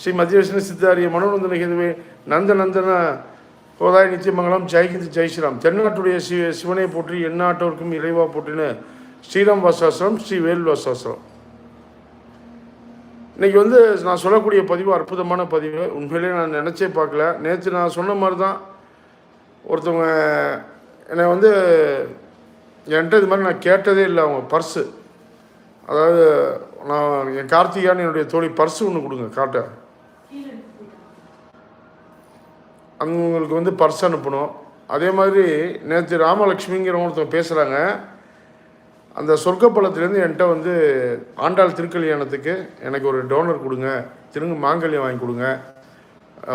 ஸ்ரீ மத்திய விஷ்ணு சித்தாரிய மனோநந்தன நிகழ்வே நந்த நந்தன கோதாய் நித்தியமங்கலம் ஜெய்ஹிந்த் ஜெய் ஸ்ரீராம். தென்னாட்டுடைய சிவ சிவனை போற்றி எந்நாட்டோருக்கும் இறைவா போற்றின ஸ்ரீராம் வாசாசிரம் ஸ்ரீ வேல் வாசாசிரம். இன்றைக்கி வந்து நான் சொல்லக்கூடிய பதிவு அற்புதமான பதிவு. உண்மையிலேயே நான் நினச்சே பார்க்கல. நேற்று நான் சொன்ன மாதிரி தான் ஒருத்தவங்க என்னை வந்து என்கிட்ட இது மாதிரி நான் கேட்டதே இல்லை. அவங்க பர்ஸு அதாவது நான் என் கார்த்திகான்னு என்னுடைய தோழி பர்ஸு ஒன்று கொடுங்க காட்ட. அவங்களுக்கு வந்து பர்ஸ் அனுப்பணும். அதே மாதிரி நேற்று ராமலக்ஷ்மிங்கிற ஒருத்தவங்க பேசுகிறாங்க அந்த சொர்க்கப்பள்ளத்துலேருந்து என்கிட்ட வந்து ஆண்டாள் திருக்கல்யாணத்துக்கு எனக்கு ஒரு டோனர் கொடுங்க. திருங்க மாங்கல்யம் வாங்கி கொடுங்க.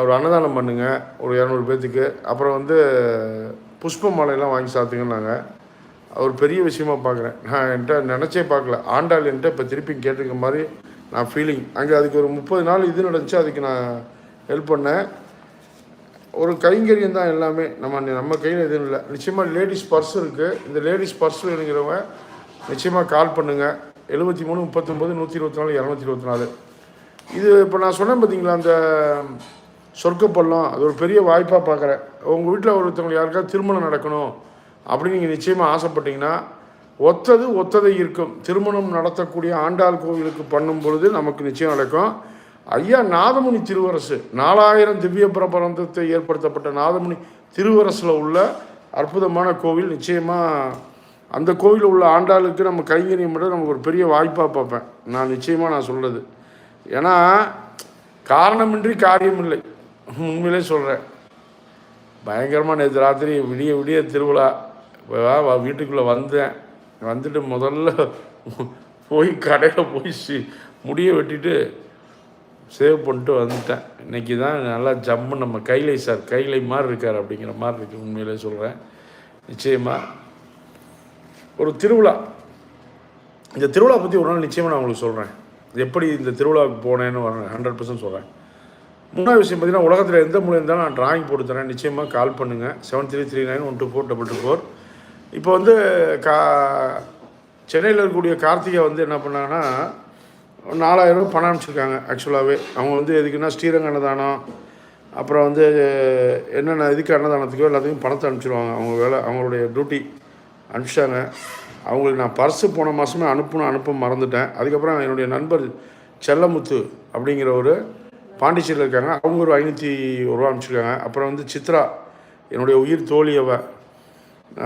ஒரு அன்னதானம் பண்ணுங்க. ஒரு இரநூறு பேர்த்துக்கு அப்புறம் வந்து புஷ்ப மாலையெல்லாம் வாங்கி சாத்துங்கன்னாங்க. அது ஒரு பெரிய விஷயமா பார்க்குறேன் நான் என்கிட்ட நினச்சே பார்க்கல ஆண்டாள் என்கிட்ட இப்போ திருப்பி கேட்டிருக்க மாதிரி நான் ஃபீலிங் அங்கே அதுக்கு ஒரு முப்பது நாள் இது நடந்துச்சு. அதுக்கு நான் ஹெல்ப் பண்ணேன். ஒரு கைங்கரியம் தான் எல்லாமே. நம்ம நம்ம கையில் எதுவும் இல்லை. நிச்சயமாக லேடிஸ் பர்ஸ் இருக்குது இந்த லேடிஸ் பர்ஸ் வேணுங்கிறவங்க நிச்சயமாக கால் பண்ணுங்கள் எழுபத்தி மூணு முப்பத்தொம்பது நூற்றி இருபத்தி நாலு இரநூத்தி இருபத்தி நாலு. இது இப்போ நான் சொன்னேன் பார்த்தீங்களா அந்த சொர்க்கப்பள்ளம். அது ஒரு பெரிய வாய்ப்பாக பார்க்குறேன் உங்கள் வீட்டில் ஒருத்தவங்க யாருக்காவது திருமணம் நடக்கணும் அப்படின்னு நீங்கள் நிச்சயமாக ஆசைப்பட்டீங்கன்னா ஒத்தது ஒத்ததை இருக்கும் திருமணம் நடத்தக்கூடிய ஆண்டாள் கோவிலுக்கு பண்ணும் பொழுது நமக்கு நிச்சயம் நடக்கும். ஐயா நாதமுனி திருவரசு நாலாயிரம் திவ்ய பிரபந்தத்தை ஏற்படுத்தப்பட்ட நாதமுனி திருவரசில் உள்ள அற்புதமான கோவில். நிச்சயமாக அந்த கோவிலில் உள்ள ஆண்டாளுக்கு நம்ம கைங்கரியம் மட்டும் நமக்கு ஒரு பெரிய வாய்ப்பாக பார்ப்பேன். நான் நிச்சயமாக நான் சொல்கிறது ஏன்னா காரணமின்றி காரியம் இல்லை உண்மையிலே சொல்கிறேன் பயங்கரமாக நேற்று ராத்திரி விடிய விடிய திருவிழா. வீட்டுக்குள்ளே வந்தேன். வந்துட்டு முதல்ல போய் கடையில் போய் முடிய வெட்டிட்டு சேவ் பண்ணிட்டு வந்துட்டேன். இன்னைக்கு தான் நல்லா ஜம்மு நம்ம கைலை சார் கைலை மாதிரி இருக்கார் அப்படிங்கிற மாதிரி இருக்கு உண்மையிலே சொல்கிறேன் நிச்சயமாக ஒரு திருவிழா. இந்த திருவிழா பற்றி ஒரு நாள் நிச்சயமாக நான் உங்களுக்கு சொல்கிறேன் எப்படி இந்த திருவிழாவுக்கு போனேன்னு வரேன் ஹண்ட்ரட் பர்சன்ட் சொல்கிறேன் மூணாவது விஷயம் பார்த்தீங்கன்னா உலகத்தில் எந்த மூலையில் இருந்தாலும் நான் டிராயிங் போட்டு தரேன். நிச்சயமாக கால் பண்ணுங்கள் seven three three nine one two four double two four இப்போ வந்து கா சென்னையில் இருக்கக்கூடிய கார்த்திகை வந்து என்ன பண்ணாங்கன்னா நாலாயிரம் ரூபா பணம் அனுப்பிச்சிருக்காங்க ஆக்சுவலாகவே அவங்க வந்து எதுக்குன்னா ஸ்ரீரங்க அன்னதானம் அப்புறம் வந்து என்னென்ன இதுக்கு அன்னதானத்துக்கோ எல்லாத்துக்கும் பணத்தை அனுப்பிச்சிருவாங்க. அவங்க வேலை அவங்களுடைய டியூட்டி அனுப்பிச்சிட்டாங்க. அவங்களுக்கு நான் பர்ஸு போன மாதமே அனுப்பணும் அனுப்ப மறந்துட்டேன். அதுக்கப்புறம் என்னுடைய நண்பர் செல்லமுத்து அப்படிங்கிற ஒரு பாண்டிச்சேரியில் இருக்காங்க. அவங்க ஒரு ஐநூற்றி ரூபா அனுப்பிச்சிருக்காங்க. அப்புறம் வந்து சித்ரா என்னுடைய உயிர் தோழி அவள்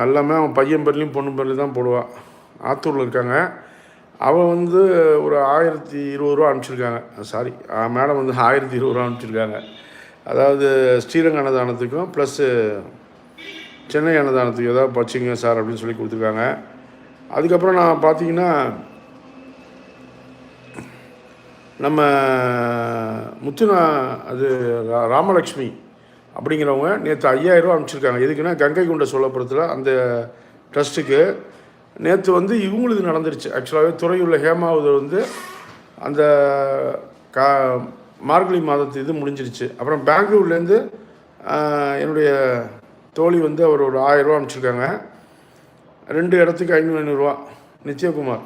எல்லாமே அவன் பையன் பேர்லேயும் பொண்ணு பேர்லேயும் தான் போடுவாள் ஆத்தூரில் இருக்காங்க. அவன் வந்து ஒரு ஆயிரத்தி இருபது ரூபா அனுப்பிச்சிருக்காங்க. சாரி மேடம் வந்து ஆயிரத்தி இருபது ரூபா அனுப்பிச்சிருக்காங்க. அதாவது ஸ்ரீரங்க அன்னதானத்துக்கும் ப்ளஸ்ஸு சென்னை அன்னதானத்துக்கு ஏதாவது பச்சிங்க சார் அப்படின்னு சொல்லி கொடுத்துருக்காங்க. அதுக்கப்புறம் நான் பார்த்தீங்கன்னா நம்ம முத்துனா அது ரா- ராமலக்ஷ்மி அப்படிங்கிறவங்க நேற்று ஐயாயிரம் ரூபா அனுப்பிச்சிருக்காங்க. எதுக்குன்னா கங்கை கொண்ட சோழபுரத்தில் அந்த ட்ரஸ்ட்டுக்கு நேற்று வந்து இவங்களுக்கு நடந்துருச்சு. ஆக்சுவலாகவே துறையுள்ள ஹேமாவது வந்து அந்த கா மார்கழி மாதத்து இது முடிஞ்சிருச்சு. அப்புறம் பெங்களூர்லேருந்து என்னுடைய தோழி வந்து அவர் ஒரு ஆயிரரூவா அனுப்பிச்சிருக்காங்க. ரெண்டு இடத்துக்கு ஐநூறு ஐநூறுரூவா நித்யகுமார்.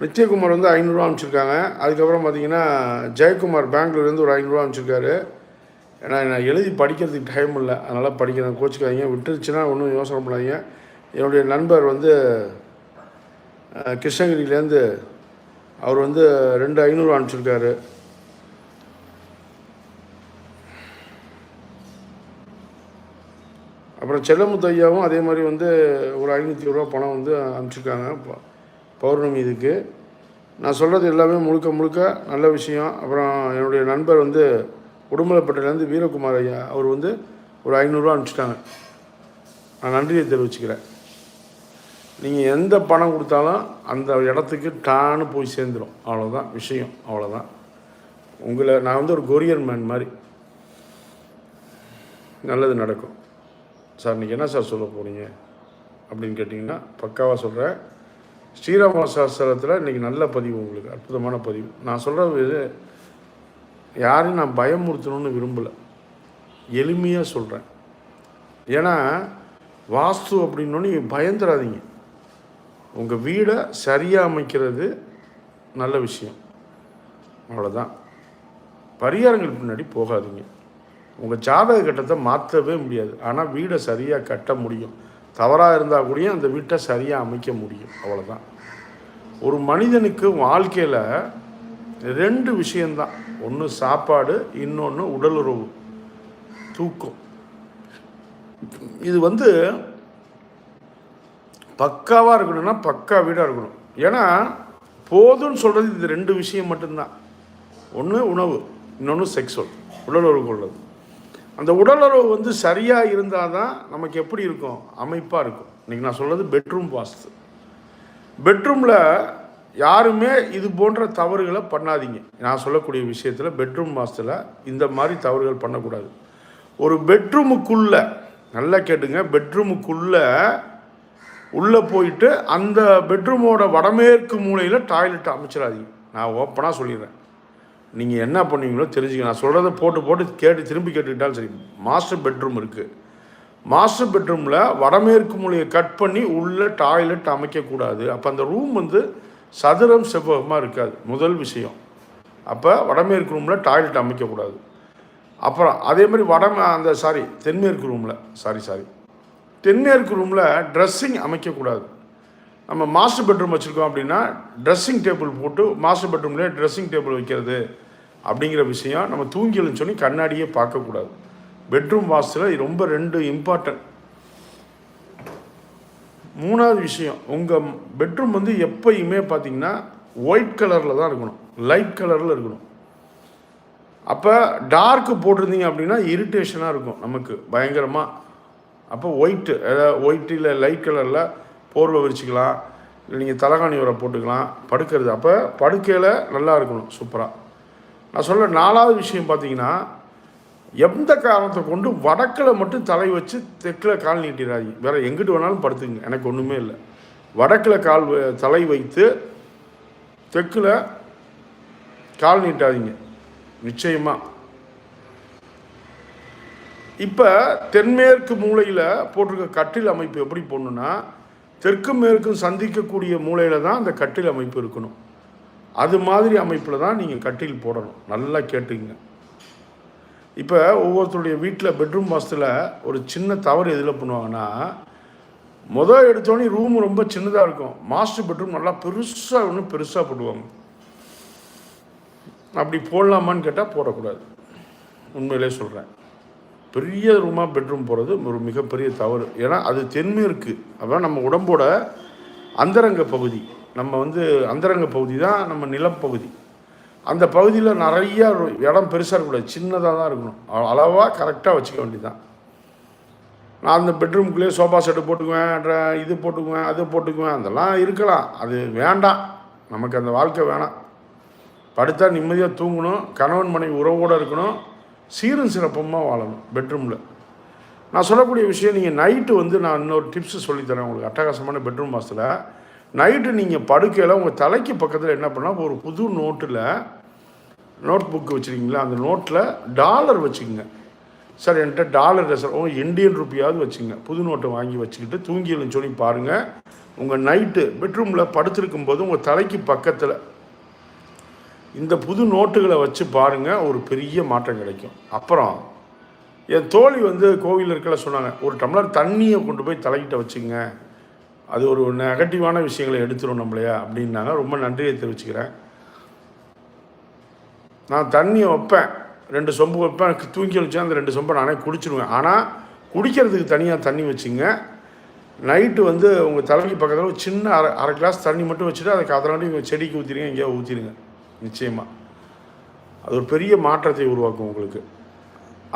நித்யகுமார் வந்து ஐநூறுரூவா அனுப்பிச்சிருக்காங்க. அதுக்கப்புறம் பார்த்தீங்கன்னா ஜெயக்குமார் பெங்களூர்லேருந்து ஒரு ஐநூறுரூவா அனுப்பிச்சிருக்காரு. ஏன்னா நான் எழுதி படிக்கிறதுக்கு டைம் இல்லை. அதனால் படிக்கிறேன். கோச்சிக்காதீங்க. விட்டுருச்சுன்னா ஒன்றும் யோசனை பண்ணாதீங்க. என்னுடைய நண்பர் வந்து கிருஷ்ணகிரியிலேருந்து அவர் வந்து ரெண்டு ஐநூறு அனுப்பிச்சிருக்காரு. அப்புறம் செல்லமுத்து ஐயாவும் அதே மாதிரி வந்து ஒரு ஐநூற்றி ரூபா பணம் வந்து அனுப்பிச்சிருக்காங்க. பௌர்ணமி இதுக்கு. நான் சொல்கிறது எல்லாமே முழுக்க முழுக்க நல்ல விஷயம். அப்புறம் என்னுடைய நண்பர் வந்து உடுமலைப்பட்டிலேருந்து வீரகுமார் ஐயா அவர் வந்து ஒரு ஐநூறுரூவா அனுப்பிச்சிட்டாங்க. நான் நன்றியை தெரிவிச்சுக்கிறேன். நீங்கள் எந்த பணம் கொடுத்தாலும் அந்த இடத்துக்கு டான்னு போய் சேர்ந்துடும் அவ்வளோதான் விஷயம் அவ்வளோதான் உங்களை நான் வந்து ஒரு கொரியர் மேன் மாதிரி. நல்லது நடக்கும். சார் இன்றைக்கி என்ன சார் சொல்ல போகிறீங்க அப்படின்னு கேட்டிங்கன்னா பக்காவாக சொல்கிறேன் ஸ்ரீராம சாஸ்திரத்தில் இன்றைக்கி நல்ல பதிவு உங்களுக்கு அற்புதமான பதிவு. நான் சொல்கிறது யாரையும் நான் பயமுறுத்தணும்னு விரும்பலை. எளிமையாக சொல்கிறேன் ஏன்னா வாஸ்து அப்படின்னோன்னு பயந்துடாதீங்க உங்கள் வீடை சரியாக அமைக்கிறது நல்ல விஷயம். அவ்வளோதான் பரிகாரங்கள் பின்னாடி போகாதீங்க. உங்கள் ஜாதக கட்டத்தை மாற்றவே முடியாது. ஆனால் வீடை சரியாக கட்ட முடியும். தவறாக இருந்தால் கூடயும் அந்த வீட்டை சரியாக அமைக்க முடியும். அவ்வளோதான் ஒரு மனிதனுக்கு வாழ்க்கையில் ரெண்டு விஷயந்தான் ஒன்று சாப்பாடு இன்னொன்று உடலுறவு. தூக்கம். இது வந்து பக்காவாக இருக்கணும்னா பக்கா வீடாக இருக்கணும். ஏன்னா போதும்னு சொல்கிறது இது ரெண்டு விஷயம் மட்டும்தான். ஒன்று உணவு இன்னொன்று செக்ஸுவல் உடலுறவு கொள்வது அந்த உடலுறவு வந்து சரியாக இருந்தால் தான் நமக்கு எப்படி இருக்கும்? அமைப்பாக இருக்கும். இன்றைக்கி நான் சொல்கிறது பெட்ரூம் வாஸ்து பெட்ரூமில் யாருமே இது போன்ற தவறுகளை பண்ணாதீங்க. நான் சொல்லக்கூடிய விஷயத்தில் பெட்ரூம் வாஸ்தில் இந்த மாதிரி தவறுகள் பண்ணக்கூடாது. ஒரு பெட்ரூமுக்குள்ளே நல்லா கேட்டுங்க பெட்ரூமுக்குள்ளே உள்ளே போயிட்டு அந்த பெட்ரூமோட வடமேற்கு மூலையில் டாய்லெட் அமைச்சிடாதீங்க. நான் ஓப்பனாக சொல்லிடுறேன். நீங்கள் என்ன பண்ணுவீங்களோ தெரிஞ்சுக்க நான் சொல்கிறத போட்டு போட்டு கேட்டு திரும்பி கேட்டுக்கிட்டாலும் சரி மாஸ்டர் பெட்ரூம் இருக்குது மாஸ்டர் பெட்ரூமில் வடமேற்கு மூலையை கட் பண்ணி உள்ளே டாய்லெட் அமைக்கக்கூடாது. அப்போ அந்த ரூம் வந்து சதுரம் செவ்வகமாக இருக்காது. முதல் விஷயம். அப்போ வடமேற்கு ரூமில் டாய்லெட் அமைக்கக்கூடாது. அப்புறம் அதே மாதிரி வட அந்த சாரி தென்மேற்கு ரூமில் சாரி சாரி தென்மேற்கு ரூமில் ட்ரெஸ்ஸிங் அமைக்கக்கூடாது. நம்ம மாஸ்டர் பெட்ரூம் வச்சுருக்கோம் அப்படின்னா ட்ரெஸ்ஸிங் டேபிள் போட்டு மாஸ்டர் பெட்ரூம்லேயே ட்ரெஸ்ஸிங் டேபிள் வைக்கிறது. அப்படிங்கிற விஷயம் நம்ம தூங்கிலன்னு சொல்லி கண்ணாடியே பார்க்கக்கூடாது. பெட்ரூம் வாசலில் இது ரொம்ப ரெண்டு இம்பார்ட்டன்ட். மூணாவது விஷயம் உங்கள் பெட்ரூம் வந்து எப்பயுமே பார்த்தீங்கன்னா ஒயிட் கலரில் தான் இருக்கணும். லைட் கலரில் இருக்கணும். அப்போ டார்க்கு போட்டிருந்தீங்க அப்படின்னா இரிட்டேஷனாக இருக்கும் நமக்கு பயங்கரமாக அப்போ ஒயிட்டு அதாவது ஒயிட்டு இல்லை லைட் கலரில் போர்வை விரிச்சிக்கலாம் இல்லை நீங்கள் தலகாணி உரை போட்டுக்கலாம் படுக்கிறது. அப்போ படுக்கையில் நல்லா இருக்கணும் சூப்பராக நான் சொல்ல நாலாவது விஷயம் பார்த்தீங்கன்னா எந்த காரணத்தை கொண்டு வடக்கில் மட்டும் தலை வச்சு தெற்கில் கால் நீட்டிடாதீங்க வேறு எங்கிட்டு வேணாலும் படுத்துங்க. எனக்கு ஒன்றுமே இல்லை. வடக்கில் கால் வ- தலை வைத்து தெற்கில் கால் நீட்டாதீங்க. நிச்சயமாக இப்போ தென்மேற்கு மூலையில் போட்டிருக்க கட்டில் அமைப்பு எப்படி போடணுன்னா தெற்கு மேற்கும் சந்திக்கக்கூடிய மூலையில் தான் அந்த கட்டில் அமைப்பு இருக்கணும். அது மாதிரி அமைப்பில் தான் நீங்கள் கட்டில் போடணும். நல்லா கேட்டுக்குங்க. இப்போ ஒவ்வொருத்தருடைய வீட்டில் பெட்ரூம் வாசத்தில் ஒரு சின்ன தவறு எதில் பண்ணுவாங்கன்னா முதல் எடுத்தோடனே ரூம் ரொம்ப சின்னதாக இருக்கும். மாஸ்டர் பெட்ரூம் நல்லா பெருசாக ஒன்று பெருசாக போடுவாங்க. அப்படி போடலாமான்னு கேட்டால் போடக்கூடாது. உண்மையிலே சொல்கிறேன் பெரிய ரூமாக பெட்ரூம் போகிறது ஒரு மிகப்பெரிய தவறு. ஏன்னா அது தென்மேற்கு. அதான் நம்ம உடம்போட அந்தரங்க பகுதி. நம்ம வந்து அந்தரங்க பகுதி தான் நம்ம நிலப்பகுதி அந்த பகுதியில் நிறைய இடம் பெருசாக இருக்கக்கூடாது. சின்னதாக தான் இருக்கணும். அளவாக கரெக்டாக வச்சுக்க வேண்டியதுதான். நான் அந்த பெட்ரூம்குள்ளேயே சோஃபா செட்டு போட்டுக்குவேன் இது போட்டுக்குவேன் அது போட்டுக்குவேன் அதெல்லாம் இருக்கலாம். அது வேண்டாம். நமக்கு அந்த வாழ்க்கை வேணாம். படுத்தா நிம்மதியாக தூங்கணும். கணவன் மனைவி உறவோடு இருக்கணும். சீரும் சிறப்பமாக வாழணும் பெட்ரூமில் நான் சொல்லக்கூடிய விஷயம் நீங்கள் நைட்டு வந்து நான் இன்னொரு டிப்ஸ் சொல்லித்தரேன் உங்களுக்கு. அட்டகாசமான பெட்ரூம் மாசத்தில் நைட்டு நீங்கள் படுக்கையில் உங்கள் தலைக்கு பக்கத்தில் என்ன பண்ணால் ஒரு புது நோட்டில் நோட் புக் வச்சுருக்கீங்களா? அந்த நோட்டில் டாலர் வச்சுக்கோங்க. சார் என்கிட்ட டாலர் சார். ஓ இந்தியன் ருப்பியாவது வச்சுங்க புது நோட்டை வாங்கி வச்சுக்கிட்டு தூங்கியல்னு சொல்லி பாருங்கள் உங்கள் நைட்டு பெட்ரூமில் படுத்திருக்கும் போது உங்கள் தலைக்கு பக்கத்தில் இந்த புது நோட்டுகளை வச்சு பாருங்கள் ஒரு பெரிய மாற்றம் கிடைக்கும். அப்புறம் என் தோழி வந்து கோவிலில் இருக்கல சொன்னாங்க ஒரு டம்ளர் தண்ணியை கொண்டு போய் தலைக்கிட்ட வச்சுங்க அது ஒரு நெகட்டிவான விஷயங்களை எடுத்துரும் நம்மளையா அப்படின்னாங்க. ரொம்ப நன்றியை தெரிவிச்சுக்கிறேன். நான் தண்ணியை வைப்பேன். ரெண்டு சொம்பு வைப்பேன். தூங்கி வச்சேன் அந்த ரெண்டு சொம்பை நானே குடிச்சிருவேன். ஆனால் குடிக்கிறதுக்கு தனியாக தண்ணி வச்சுங்க. நைட்டு வந்து உங்கள் தலைக்கு பக்கத்தில் ஒரு சின்ன அரை அரை கிளாஸ் தண்ணி மட்டும் வச்சுட்டு அதை கதறாண்டி உங்கள் செடிக்கு ஊற்றிடுங்க எங்கேயோ ஊற்றிடுங்க நிச்சயமாக அது ஒரு பெரிய மாற்றத்தை உருவாக்கும் உங்களுக்கு.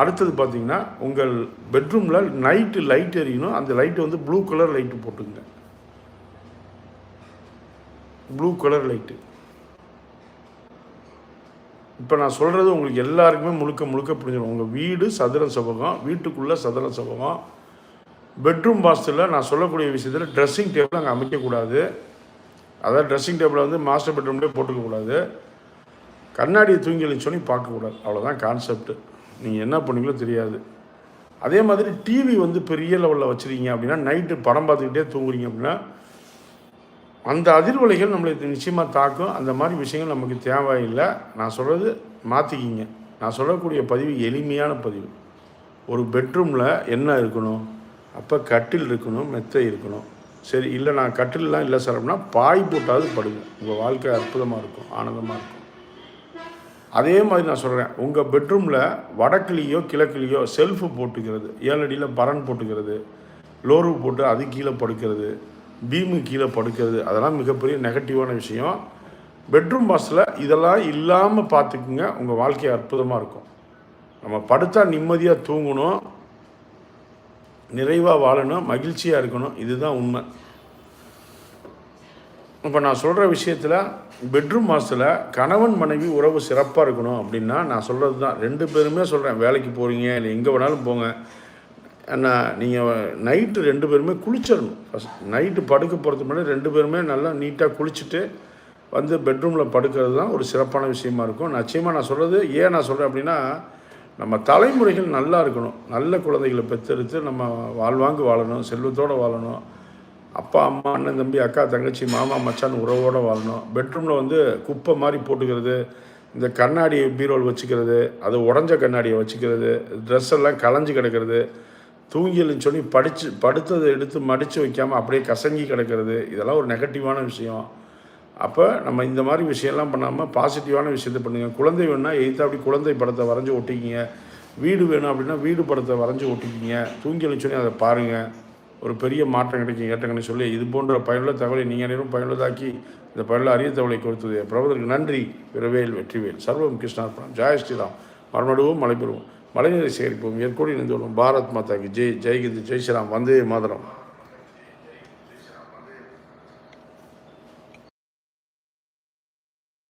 அடுத்தது பார்த்தீங்கன்னா உங்கள் பெட்ரூமில் நைட்டு லைட் எரியணும். அந்த லைட்டு வந்து ப்ளூ கலர் லைட்டு போட்டுங்க ப்ளூ கலர் லைட்டு இப்போ நான் சொல்கிறது உங்களுக்கு எல்லாருக்குமே முழுக்க முழுக்க புரிஞ்சிடும். உங்கள் வீடு சதுர செவகம் வீட்டுக்குள்ளே சதுர செவகம் பெட்ரூம் வாஸ்துல நான் சொல்லக்கூடிய விஷயத்தில் ட்ரெஸ்ஸிங் டேபிள் அங்கே அமைக்கக்கூடாது. அதாவது ட்ரெஸ்ஸிங் டேபிளை வந்து மாஸ்டர் பெட்ரூம்லேயே போட்டுக்கக்கூடாது கண்ணாடியை தூங்கி எழுந்தோன்னே பார்க்கக்கூடாது. அவ்வளோதான் கான்செப்ட் நீங்கள் என்ன பண்ணுவீங்களோ தெரியாது. அதே மாதிரி டிவி வந்து பெரிய லெவலில் வச்சுருக்கீங்க அப்படின்னா நைட்டு படம் பார்த்துக்கிட்டே தூங்குறீங்க அப்படின்னா அந்த அதிர்வலைகள் நம்மளை நிச்சயமாக தாக்கும். அந்த மாதிரி விஷயங்கள் நமக்கு தேவையில்லை. நான் சொல்கிறது மாற்றிக்கிங்க நான் சொல்லக்கூடிய பதிவு எளிமையான பதிவு. ஒரு பெட்ரூமில் என்ன இருக்கணும்? அப்போ கட்டில் இருக்கணும் மெத்தை இருக்கணும். சரி இல்லை நான் கட்டிலெலாம் இல்லை சார் அப்படின்னா பாய் போட்டாவது படுங்க. உங்கள் வாழ்க்கை அற்புதமாக இருக்கும் ஆனந்தமாக இருக்கும். அதே மாதிரி நான் சொல்கிறேன் உங்கள் பெட்ரூமில் வடக்குலேயோ கிழக்குலேயோ செல்ஃபு போட்டுக்கிறது. ஏழடியில் பரன் போட்டுக்கிறது. லோரு போட்டு அது கீழே படுக்கிறது. பீமு கீழே படுக்கிறது. அதெல்லாம் மிகப்பெரிய நெகட்டிவான விஷயம். பெட்ரூம் பாஸில் இதெல்லாம் இல்லாமல் பார்த்துக்குங்க. உங்கள் வாழ்க்கை அற்புதமாக இருக்கும். நம்ம படுத்தா நிம்மதியாக தூங்கணும். நிறைவாக வாழணும். மகிழ்ச்சியாக இருக்கணும். இதுதான் உண்மை. இப்போ நான் சொல்கிற விஷயத்தில் பெட்ரூம் மாதத்தில் கணவன் மனைவி உறவு சிறப்பாக இருக்கணும் அப்படின்னா நான் சொல்கிறது தான் ரெண்டு பேருமே சொல்கிறேன் வேலைக்கு போகிறீங்க இல்லை எங்கே வேணாலும் போங்க. அண்ணா நீங்கள் நைட்டு ரெண்டு பேருமே குளிச்சிடணும். ஃபஸ்ட் நைட்டு படுக்க போகிறதுக்கு முன்னாடி ரெண்டு பேருமே நல்லா நீட்டாக குளிச்சுட்டு வந்து பெட்ரூமில் படுக்கிறது தான் ஒரு சிறப்பான விஷயமா இருக்கும். நிச்சயமாக நான் சொல்கிறது ஏன் நான் சொல்கிறேன் அப்படின்னா நம்ம தலைமுறைகள் நல்லா இருக்கணும். நல்ல குழந்தைகளை பெற்றெடுத்து நம்ம வாழ்வாங்கு வாழணும் செல்வத்தோடு வாழணும். அப்பா அம்மா அண்ணன் தம்பி அக்கா தங்கச்சி மாமா மச்சான் உறவோடு வாழணும். பெட்ரூமில் வந்து குப்பை மாதிரி போட்டுக்கிறது இந்த கண்ணாடி பீரோல் வச்சுக்கிறது அது உடஞ்ச கண்ணாடியை வச்சுக்கிறது ட்ரெஸ் எல்லாம் களைஞ்சு கிடக்கிறது தூங்கியல்னு சொல்லி படித்து படுத்ததை எடுத்து மடித்து வைக்காமல் அப்படியே கசங்கி கிடக்கிறது இதெல்லாம் ஒரு நெகட்டிவான விஷயம். அப்போ நம்ம இந்த மாதிரி விஷயம்லாம் பண்ணாமல் பாசிட்டிவான விஷயத்தை பண்ணுங்கள் குழந்தை வேணும்னா எய்த்து அப்படி குழந்தை படத்தை வரைஞ்சி ஒட்டிக்கிங்க. வீடு வேணும் அப்படின்னா வீடு படத்தை வரைஞ்சி ஒட்டிக்கிங்க. தூங்கியல்னு சொல்லி அதை பாருங்கள் ஒரு பெரிய மாற்றம் கிடைக்கும் ஏற்றங்கன்னு சொல்லி. இது போன்ற பயனுள்ள தகவலை நீங்கள் அனைவரும் பயனுள்ளதாக்கி இந்த பயனுள்ள அரிய தகவலை கொடுத்தது. பிரபதற்கு நன்றி. விரவேல் வெற்றிவேல். சர்வம் கிருஷ்ணார்பணம். ஜாய் ஸ்ரீராம். மறுநடுவோம் மலைபெறுவோம். பெறுவோம் மழைநீரை சேகரிப்போம் ஏற்கோடி இணைந்து பாரத் மாதாக்கு ஜெய் ஜெய்கிந்த் ஜெய் ஸ்ரீராம் வந்தே மாதரம்.